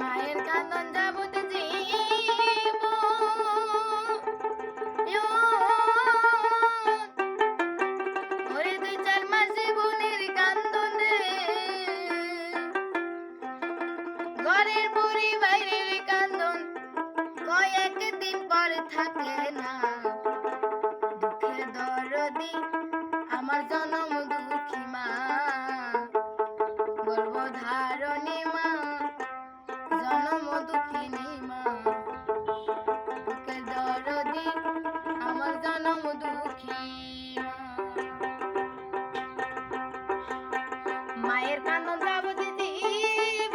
মায়ের কান্দন যাবত জীব। ওরে দুই চার মাস জীবনের কান্দন। রে ঘরের বুড়ি বাইরের কান্দন কয়েক দিন পর থাকে না। দুঃখের দরদি আমার জনম দুঃখী মা। গর্ভধারণী মা জনম দুঃখিনী মা বুকের দরদি আমার জনম দুঃখী মায়ের কান্দন। যাবতে জীব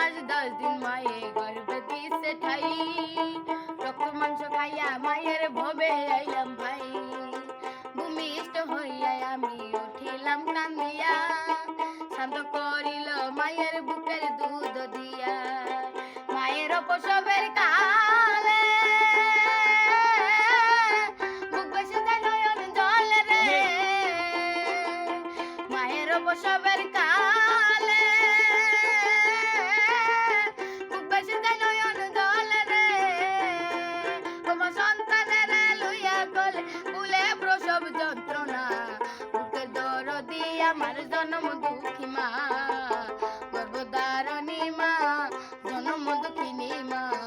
দশ দশ দিন মায়ে গর্ভবতী সে ঠাই রক্ত মাংস খাইয়া মায়ের ভবে আইলাম ভাই। ভূমিষ্ঠ হইয়া আমি উঠিলাম কান্দিয়া। শান্ত করিল মায়ের বুকের দুধ দিয়া। মায়ের প্রসবের জন্ম দুঃখী মা গর্ভদারণী মা জনম দুঃখিনী মা।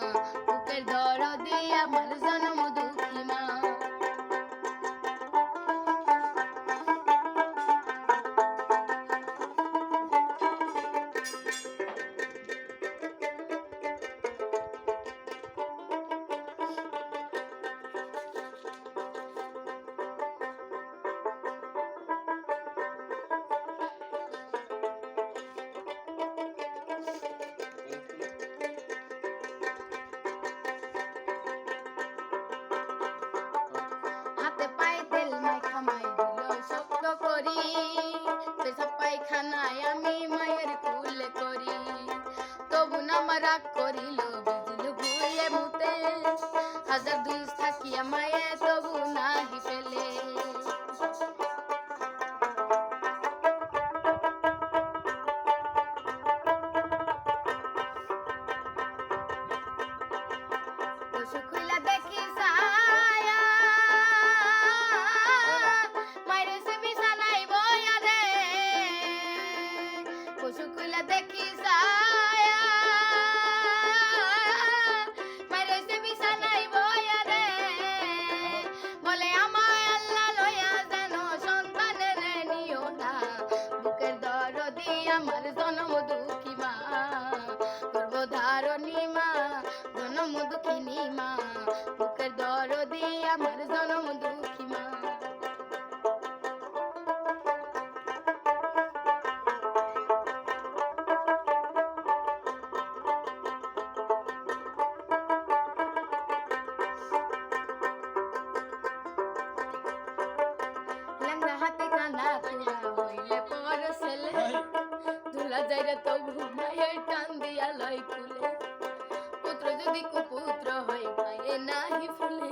যদি কুপুত্র হয় মায়ে নাহি ফুলে।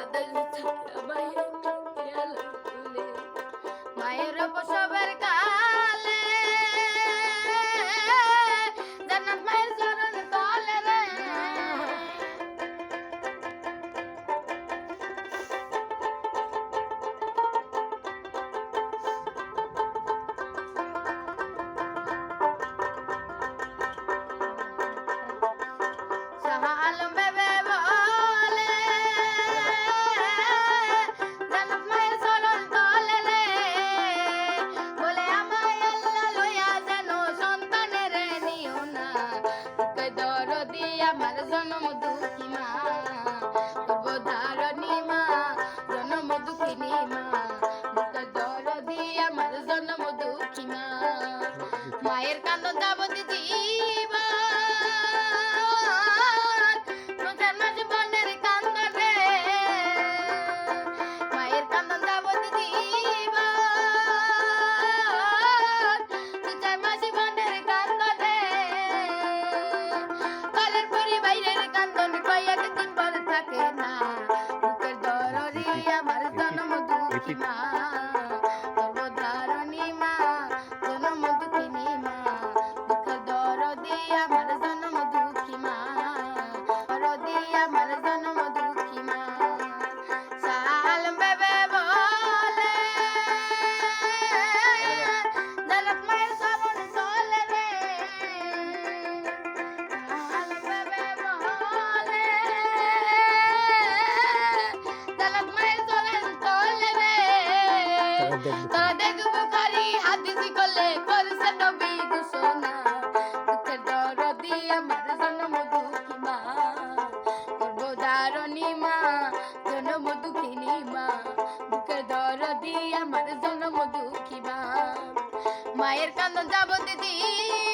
আদাল ছাড়া মায়ে আমার জনম দুঃখী মা, গর্ভধারণী মা জনম দুঃখিনী মা বুকের দরদি আমার জনম দুঃখী মা। মায়ের কান্দ যাবতী তারা দেখবে মা করব দারণী মা জন্ম দুঃখিনী মা। বুকের দরদি আমার জন্ম দুঃখী মা মায়ের কান্দন যাবতীয়